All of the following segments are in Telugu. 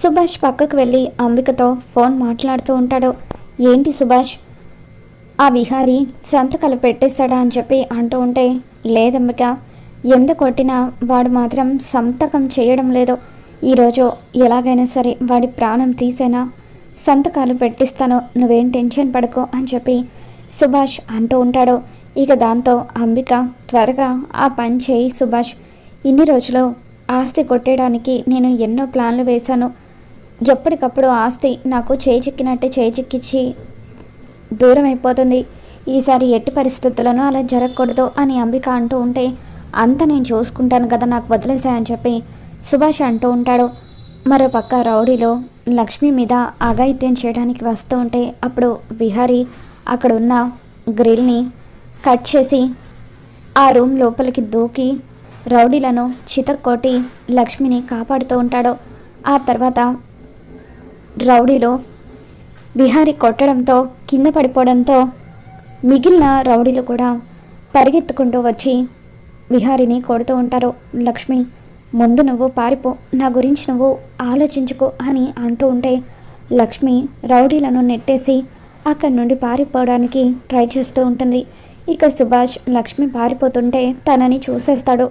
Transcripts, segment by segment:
సుభాష్ పక్కకు వెళ్ళి అంబికతో ఫోన్ మాట్లాడుతూ ఉంటాడు. ఏంటి సుభాష్? ఆ విహారీ సంతకాలు పెట్టేస్తాడా అని చెప్పి అంటూ ఉంటే లేదంబిక ఎంత కొట్టినా వాడు మాత్రం సంతకం చేయడం లేదు. ఈరోజు ఎలాగైనా సరే వాడి ప్రాణం తీసేనా? సంతకాలు పెట్టిస్తాను నువ్వేం టెన్షన్ పడుకో అని చెప్పి సుభాష్ అంటూ ఉంటాడు. ఇక దాంతో అంబిక త్వరగా ఆ పని చేయి సుభాష్. ఇన్ని రోజులు ఆస్తి కొట్టేయడానికి నేను ఎన్నో ప్లాన్లు వేశాను. ఎప్పటికప్పుడు ఆస్తి నాకు చేజిక్కినట్టే చేజిక్కిచ్చి దూరం అయిపోతుంది. ఈసారి ఎట్టి పరిస్థితులను అలా జరగకూడదు అని అంబిక అంటూ ఉంటే అంత నేను చూసుకుంటాను కదా నాకు వదిలేసాయని చెప్పి సుభాష్ అంటూ ఉంటాడు. మరో పక్క రౌడీలో లక్ష్మి మీద అఘాయిత్యం చేయడానికి వస్తూ ఉంటే అప్పుడు విహారీ అక్కడ ఉన్న గ్రిల్ని కట్ చేసి ఆ రూమ్ లోపలికి దూకి రౌడీలను చితక్కొట్టి లక్ష్మిని కాపాడుతూ ఉంటాడు. ఆ తర్వాత రౌడీలో విహారి కొట్టడంతో కింద పడిపోవడంతో మిగిలిన రౌడీలు కూడా పరిగెత్తుకుంటూ వచ్చి విహారిని కొడుతూ ఉంటారు. లక్ష్మి ముందు నువ్వు పారిపో నా గురించి నువ్వు ఆలోచించుకో అని అంటూ ఉంటే లక్ష్మి రౌడీలను నెట్టేసి అక్కడి నుండి పారిపోవడానికి ట్రై చేస్తూ ఉంటుంది. ఇక సుభాష్ లక్ష్మి పారిపోతుంటే తనని చూసేస్తాడు.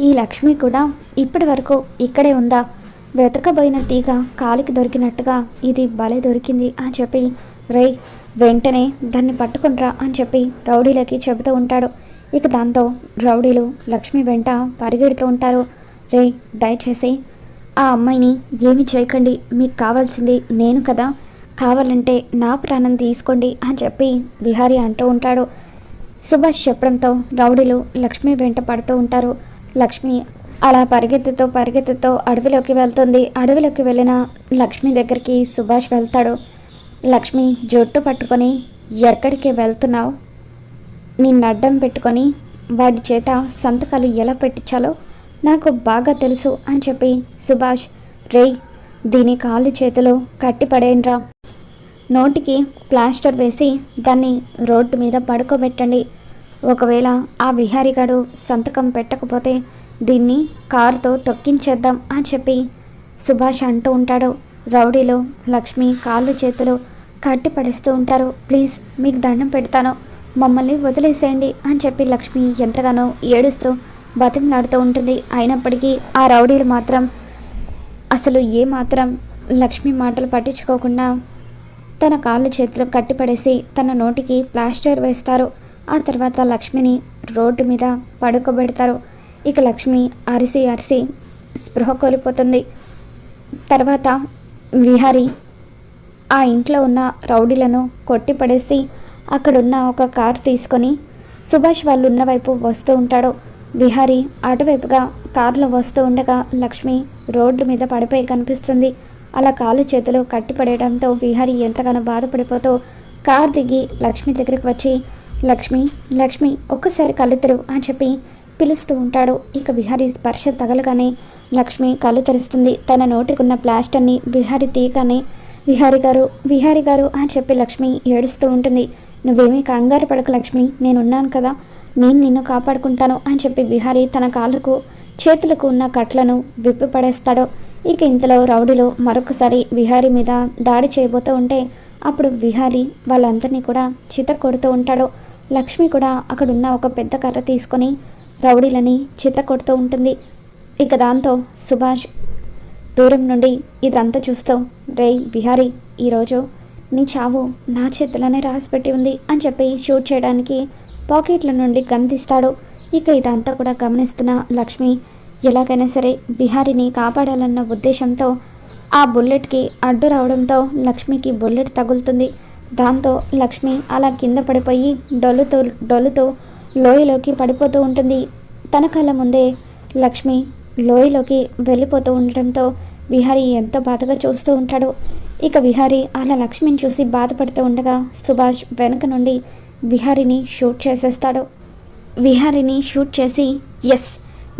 ఈ లక్ష్మి కూడా ఇప్పటి వరకు ఇక్కడే ఉందా? వెతకబోయిన తీగ కాలికి దొరికినట్టుగా ఇది భలే దొరికింది అని చెప్పి రేయ్ వెంటనే దాన్ని పట్టుకుంట్రా అని చెప్పి రౌడీలకి చెబుతూ ఉంటాడు. ఇక దాంతో రౌడీలు లక్ష్మి వెంట పరిగెడుతూ ఉంటారు. రే దయచేసి ఆ అమ్మాయిని ఏమి చేయకండి మీకు కావాల్సింది నేను కదా. కావాలంటే నా ప్రాణం తీసుకోండి అని చెప్పి విహారీ అంటూ ఉంటాడు. సుభాష్ చెప్పడంతో రౌడీలు లక్ష్మి వెంట పడుతూ ఉంటారు. లక్ష్మి అలా పరిగెత్తుతో పరిగెత్తుతో అడవిలోకి వెళ్తుంది. అడవిలోకి వెళ్ళిన లక్ష్మి దగ్గరికి సుభాష్ వెళ్తాడు. లక్ష్మి జుట్టు పట్టుకొని ఎక్కడికి వెళ్తున్నావు? నిన్ను అడ్డం పెట్టుకొని వాడి చేత సంతకాలు ఎలా పెట్టించాలో నాకు బాగా తెలుసు అని చెప్పి సుభాష్ రే దీని కాళ్ళు చేతులు కట్టిపడేయండిరా. నోటికి ప్లాస్టర్ వేసి దాన్ని రోడ్డు మీద పడుకోబెట్టండి. ఒకవేళ ఆ విహారిగాడు సంతకం పెట్టకపోతే దీన్ని కారుతో తొక్కించేద్దాం అని చెప్పి సుభాష్ అంటూ ఉంటాడు. రౌడీలో లక్ష్మి కాళ్ళు చేతులు కట్టి పడేస్తూ ఉంటారు. ప్లీజ్ మీకు దండం పెడతాను. మమ్మల్ని వదిలేసేయండి అని చెప్పి లక్ష్మి ఎంతగానో ఏడుస్తూ బతిమలాడుతూ ఉంటుంది. అయినప్పటికీ ఆ రౌడీలు మాత్రం అసలు ఏ మాత్రం లక్ష్మి మాటలు పట్టించుకోకుండా తన కాళ్ళు చేతులు కట్టిపడేసి తన నోటికి ప్లాస్టర్ వేస్తారు. ఆ తర్వాత లక్ష్మిని రోడ్డు మీద పడుకోబెడతారు. ఇక లక్ష్మి అరిసి అరిసి స్పృహ కోల్పోతుంది. తర్వాత విహారి ఆ ఇంట్లో ఉన్న రౌడీలను కొట్టిపడేసి అక్కడున్న ఒక కారు తీసుకొని సుభాష్ వాళ్ళు ఉన్న వైపు వస్తూ ఉంటాడు. విహారి అటువైపుగా కారులో వస్తూ ఉండగా లక్ష్మి రోడ్డు మీద పడిపోయి కనిపిస్తుంది. అలా కాలు చేతులు కట్టిపడేయడంతో విహారి ఎంతగానో బాధపడిపోతూ కార్ దిగి లక్ష్మి దగ్గరికి వచ్చి లక్ష్మి లక్ష్మి ఒక్కసారి కళ్ళు తెరువు అని చెప్పి పిలుస్తూ ఉంటాడు. ఇక బిహారీ స్పర్శ తగలగానే లక్ష్మి కళ్ళు తెరుస్తుంది. తన నోటికున్న ప్లాస్టర్ని విహారి తీయగానే విహారి గారు విహారి గారు అని చెప్పి లక్ష్మి ఏడుస్తూ ఉంటుంది. నువ్వేమీ కంగారు పడకు లక్ష్మి నేనున్నాను కదా నేను నిన్ను కాపాడుకుంటాను అని చెప్పి విహారి తన కాళ్ళకు చేతులకు ఉన్న కట్లను విప్పి పడేస్తాడు. ఇక ఇంతలో రౌడీలు మరొకసారి విహారి మీద దాడి చేయబోతూ ఉంటే అప్పుడు విహారి వాళ్ళందరినీ కూడా చిత కొడుతూ ఉంటాడు. లక్ష్మి కూడా అక్కడున్న ఒక పెద్ద కర్ర తీసుకొని రౌడీలని చిత్త కొడుతూ ఉంటుంది. ఇక దాంతో సుభాష్ దూరం నుండి ఇదంతా చూస్తూ రే బిహారీ ఈరోజు నీ చావు నా చేతిలోనే రాసిపెట్టి ఉంది అని చెప్పి షూట్ చేయడానికి పాకెట్ల నుండి గన్ తీస్తాడు. ఇక ఇదంతా కూడా గమనిస్తున్న లక్ష్మి ఎలాగైనా సరే బిహారీని కాపాడాలన్న ఉద్దేశంతో ఆ బుల్లెట్కి అడ్డు రావడంతో లక్ష్మికి బుల్లెట్ తగులుతుంది. దాంతో లక్ష్మి అలా కింద పడిపోయి డొల్లుతూ డొల్లుతూ లోయలోకి పడిపోతూ ఉంటుంది. తన కళ్ళ ముందే లక్ష్మి లోయలోకి వెళ్ళిపోతూ ఉండడంతో విహారీ ఎంతో బాధగా చూస్తూ ఉంటాడు. ఇక విహారీ అలా లక్ష్మిని చూసి బాధపడుతూ ఉండగా సుభాష్ వెనుక నుండి విహారీని షూట్ చేసేస్తాడు. విహారీని షూట్ చేసి ఎస్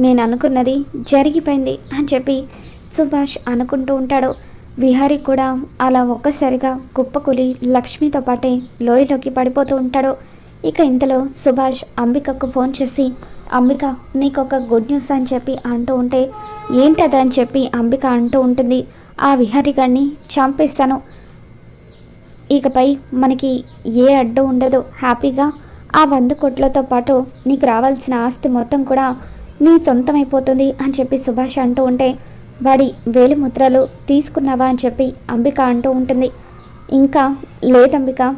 నేను అనుకున్నది జరిగిపోయింది అని చెప్పి సుభాష్ అనుకుంటూ ఉంటాడు. విహారీ కూడా అలా ఒక్కసారిగా కుప్పకూలి లక్ష్మితో పాటే లోయలోకి పడిపోతూ ఉంటాడు. ఇక ఇంతలో సుభాష్ అంబికకు ఫోన్ చేసి అంబిక నీకు ఒక గుడ్ న్యూస్ అని చెప్పి అంటూ ఉంటే ఏంటదని చెప్పి అంబిక అంటూ ఉంటుంది. ఆ విహారీ గారిని చంపేస్తాను. ఇకపై మనకి ఏ అడ్డు ఉండదు. హ్యాపీగా ఆ వంద కోట్లతో పాటు నీకు రావాల్సిన ఆస్తి మొత్తం కూడా నీ సొంతమైపోతుంది అని చెప్పి సుభాష్ అంటూ ఉంటే వాడి వేలిముద్రలు తీసుకున్నావా అని చెప్పి అంబిక అంటూ ఉంటుంది. ఇంకా లేదంబిక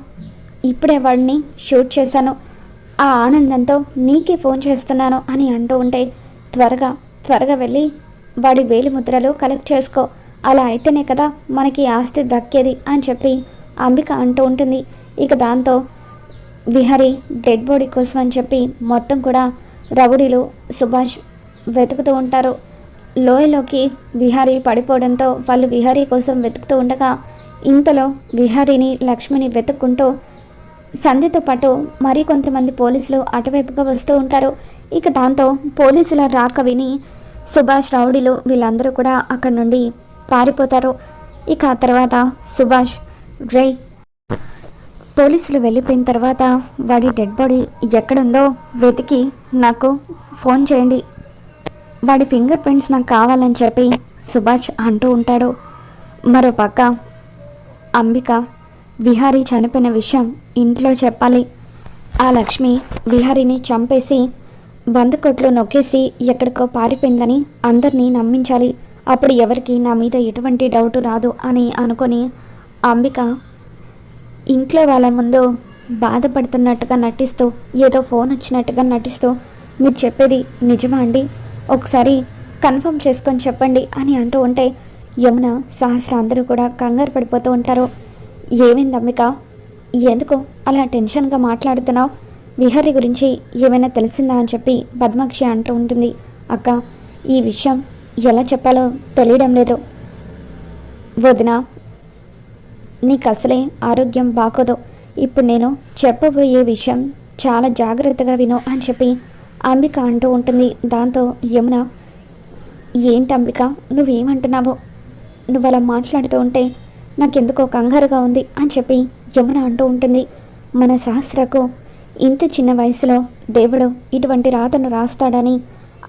ఇప్పుడే వాడిని షూట్ చేశాను. ఆ ఆనందంతో నీకే ఫోన్ చేస్తున్నాను అని అంటూ ఉంటే త్వరగా త్వరగా వెళ్ళి వాడి వేలి ముద్రలో కలెక్ట్ చేసుకో. అలా అయితేనే కదా మనకి ఆస్తి దక్కేది అని చెప్పి అంబిక అంటూ ఉంటుంది. ఇక దాంతో విహరి డెడ్ బాడీ కోసం అని చెప్పి మొత్తం కూడా రౌడీలు సుభాష్ వెతుకుతూ ఉంటారు. లోయలోకి విహారీ పడిపోవడంతో వాళ్ళు విహారీ కోసం వెతుకుతూ ఉండగా ఇంతలో విహారీని లక్ష్మిని వెతుక్కుంటూ సంధ్యతో పాటు మరి కొంతమంది పోలీసులు అటువైపుగా వస్తూ ఉంటారు. ఇక దాంతో పోలీసుల రాక విని సుభాష్ రౌడీలు వీళ్ళందరూ కూడా అక్కడి నుండి పారిపోతారు. ఇక ఆ తర్వాత సుభాష్ రే పోలీసులు వెళ్ళిపోయిన తర్వాత వాడి డెడ్ బాడీ ఎక్కడుందో వెతికి నాకు ఫోన్ చేయండి. వాడి ఫింగర్ ప్రింట్స్ నాకు కావాలని చెప్పి సుభాష్ అంటూ ఉంటాడు. మరో పక్క అంబిక విహారీ చనిపోయిన విషయం ఇంట్లో చెప్పాలి. ఆ లక్ష్మి విహారీని చంపేసి వంద కొట్లు నొక్కేసి ఎక్కడికో పారిపోయిందని అందరినీ నమ్మించాలి. అప్పుడు ఎవరికి నా మీద ఎటువంటి డౌట్ రాదు అని అనుకొని అంబిక ఇంట్లో వాళ్ళ ముందు బాధపడుతున్నట్టుగా నటిస్తూ ఏదో ఫోన్ వచ్చినట్టుగా నటిస్తూ మీరు చెప్పేది నిజమా అండి? ఒకసారి కన్ఫర్మ్ చేసుకొని చెప్పండి అని అంటూ ఉంటే యమున సహస్ర అందరూ కూడా కంగారు పడిపోతూ ఉంటారు. ఏమైంది అమ్మిక? ఎందుకు అలా టెన్షన్గా మాట్లాడుతున్నావు? విహరి గురించి ఏమైనా తెలిసిందా అని చెప్పి పద్మాక్షి అంటూ ఉంటుంది. అక్క ఈ విషయం ఎలా చెప్పాలో తెలియడం లేదు. వదిన నీకు అసలే ఆరోగ్యం బాగోదు. ఇప్పుడు నేను చెప్పబోయే విషయం చాలా జాగ్రత్తగా విను అని చెప్పి అంబిక అంటూ ఉంటుంది. దాంతో యమున ఏంటి అంబిక? నువ్వేమంటున్నావు? నువ్వు అలా మాట్లాడుతూ ఉంటే నాకెందుకో కంగారుగా ఉంది అని చెప్పి యమున అంటూ ఉంటుంది. మన సహస్రకు ఇంత చిన్న వయసులో దేవుడు ఇటువంటి రాతను రాస్తాడని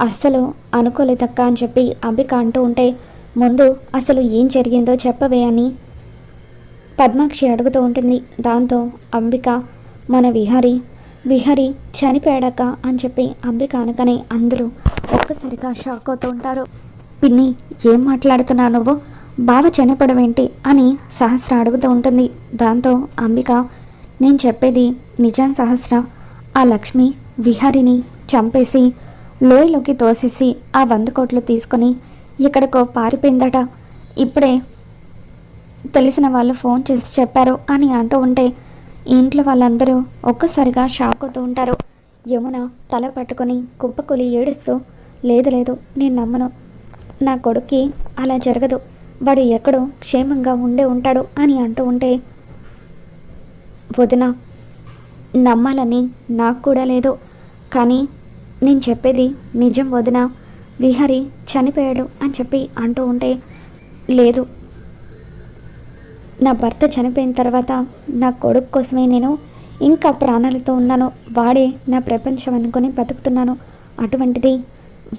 అస్సలు అనుకోలేదక్క అని చెప్పి అంబిక అంటూ ఉంటే ముందు అసలు ఏం జరిగిందో చెప్పవే అని పద్మాక్షి అడుగుతూ ఉంటుంది. దాంతో అంబిక మన విహారి విహారి చనిపోయాడక అని చెప్పి అంబిక అనగానే అందరూ ఒక్కసారిగా షాక్ అవుతూ ఉంటారు. పిన్ని ఏం మాట్లాడుతున్నావు నువ్వు? బావ చనిపోవడం అని సహస్ర అడుగుతూ ఉంటుంది. దాంతో అంబిక నేను చెప్పేది నిజం సహస్ర. ఆ లక్ష్మి విహారిని చంపేసి లోయలోకి తోసేసి ఆ వంద కోట్లు తీసుకొని ఎక్కడికో పారిపోయిందట. ఇప్పుడే తెలిసిన వాళ్ళు ఫోన్ చేసి చెప్పారు అని అంటూ ఉంటే ఇంట్లో వాళ్ళందరూ ఒక్కసారిగా షాక్ అవుతూ ఉంటారు. యమున తల పట్టుకొని కుప్పకులి ఏడుస్తూ లేదు లేదు నేను నమ్మను. నా కొడుక్కి అలా జరగదు. వాడు ఎక్కడో క్షేమంగా ఉండే ఉంటాడు అని అంటూ ఉంటే వదిన నమ్మాలని నాకు కూడా లేదు. కానీ నేను చెప్పేది నిజం వదిన. విహారి చనిపోయాడు అని చెప్పి అంటూ ఉంటే లేదు. నా భర్త చనిపోయిన తర్వాత నా కొడుకు కోసమే నేను ఇంకా ప్రాణాలతో ఉన్నాను. వాడే నా ప్రపంచం అనుకొని బతుకుతున్నాను. అటువంటిది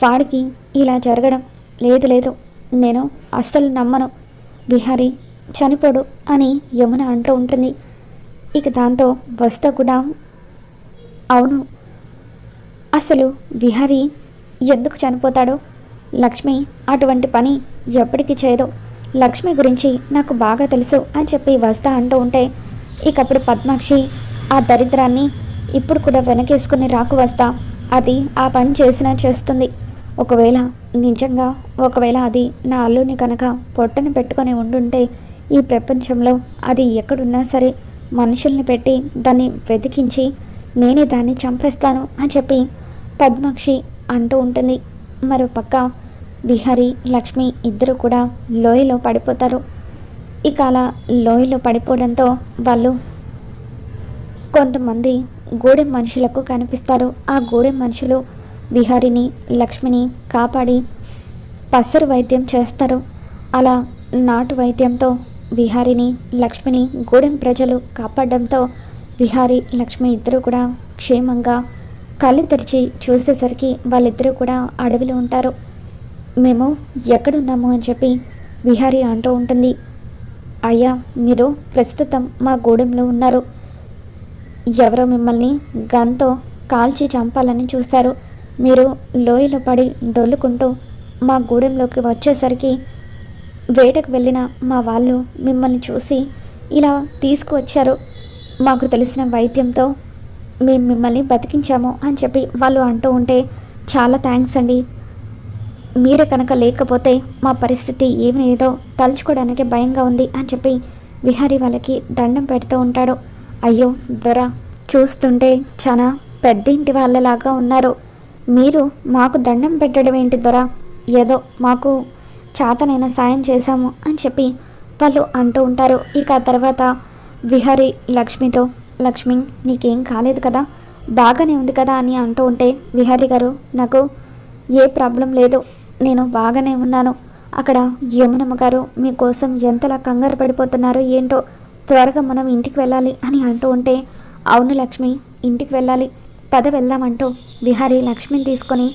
వాడికి ఇలా జరగడం లేదు లేదు. నేను అస్సలు నమ్మను. విహారి చనిపోడు అని యమున అంటూ ఉంటుంది. ఇక దాంతో వస్తా కూడా అవును. అసలు విహారి ఎందుకు చనిపోతాడో? లక్ష్మి అటువంటి పని ఎప్పటికీ చేయదు. లక్ష్మి గురించి నాకు బాగా తెలుసు అని చెప్పి వస్తా అంటూ ఉంటే ఇకప్పుడు పద్మాక్షి ఆ దరిద్రాన్ని ఇప్పుడు కూడా వెనకేసుకుని రాకు వస్తా. అది ఆ పని చేసినా చేస్తుంది. ఒకవేళ నిజంగా ఒకవేళ అది నా అల్లుని కనుక పొట్టను పెట్టుకొని ఉండుంటే ఈ ప్రపంచంలో అది ఎక్కడున్నా సరే మనుషుల్ని పెట్టి దాన్ని వెతికించి నేనే దాన్ని చంపేస్తాను అని చెప్పి పద్మాక్షి అంటూ ఉంటుంది. మరో పక్క విహరి లక్ష్మి ఇద్దరు కూడా లోయలో పడిపోతారు. ఇక అలా లోయలో పడిపోవడంతో వాళ్ళు కొంతమంది గూడెం మనుషులకు కనిపిస్తారు. ఆ గూడెం మనుషులు విహారిని లక్ష్మిని కాపాడి పసరు వైద్యం చేస్తారు. అలా నాటు వైద్యంతో విహారిని లక్ష్మిని గూడెం ప్రజలు కాపాడడంతో విహారి లక్ష్మి ఇద్దరు కూడా క్షేమంగా కళ్ళు తెరిచి చూసేసరికి వాళ్ళిద్దరూ కూడా అడవిలో ఉంటారు. మేము ఎక్కడున్నాము? అని చెప్పి విహారీ అంటూ ఉంటుంది. అయ్యా మీరు ప్రస్తుతం మా గూడెంలో ఉన్నారు. ఎవరో మిమ్మల్ని గన్తో కాల్చి చంపాలని చూశారు. మీరు లోయలో పడి డొల్లుకుంటూ మా గూడెంలోకి వచ్చేసరికి వేటకు వెళ్ళిన మా వాళ్ళు మిమ్మల్ని చూసి ఇలా తీసుకువచ్చారు. మాకు తెలిసిన వైద్యంతో మేము మిమ్మల్ని బతికించాము అని చెప్పి వాళ్ళు అంటూ ఉంటే చాలా థ్యాంక్స్ అండి. మీరే కనుక లేకపోతే మా పరిస్థితి ఏమేదో తలుచుకోవడానికి భయంగా ఉంది అని చెప్పి విహారీ వాళ్ళకి దండం పెడుతూ ఉంటాడు. అయ్యో దొర చూస్తుంటే చాలా పెద్ద ఇంటి వాళ్ళలాగా ఉన్నారు. మీరు మాకు దండం పెట్టడం ఏంటి దొరా? ఏదో మాకు చేతనైన సాయం చేశాము అని చెప్పి వాళ్ళు అంటూ ఉంటారు. ఇక ఆ తర్వాత విహరి లక్ష్మితో లక్ష్మి నీకేం కాలేదు కదా? బాగానే ఉంది కదా అని అంటూ ఉంటే విహరి గారు నాకు ఏ ప్రాబ్లం లేదు నేను బాగానే ఉన్నాను. అక్కడ యమునమ్మ గారు మీకోసం ఎంతలా కంగారు పడిపోతున్నారో ఏంటో త్వరగా మనం ఇంటికి వెళ్ళాలి అని అంటూ ఉంటే అవును లక్ష్మి ఇంటికి వెళ్ళాలి. పద వెళ్దామంటూ విహారీ లక్ష్మిని తీసుకొని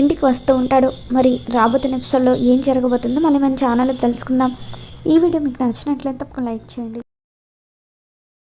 ఇంటికి వస్తూ ఉంటాడు. మరి రాబోతున్న ఎపిసోడ్లో ఏం జరగబోతుందో మళ్ళీ మన ఛానల్లో తెలుసుకుందాం. ఈ వీడియో మీకు నచ్చినట్లయితే తప్పకుండా లైక్ చేయండి.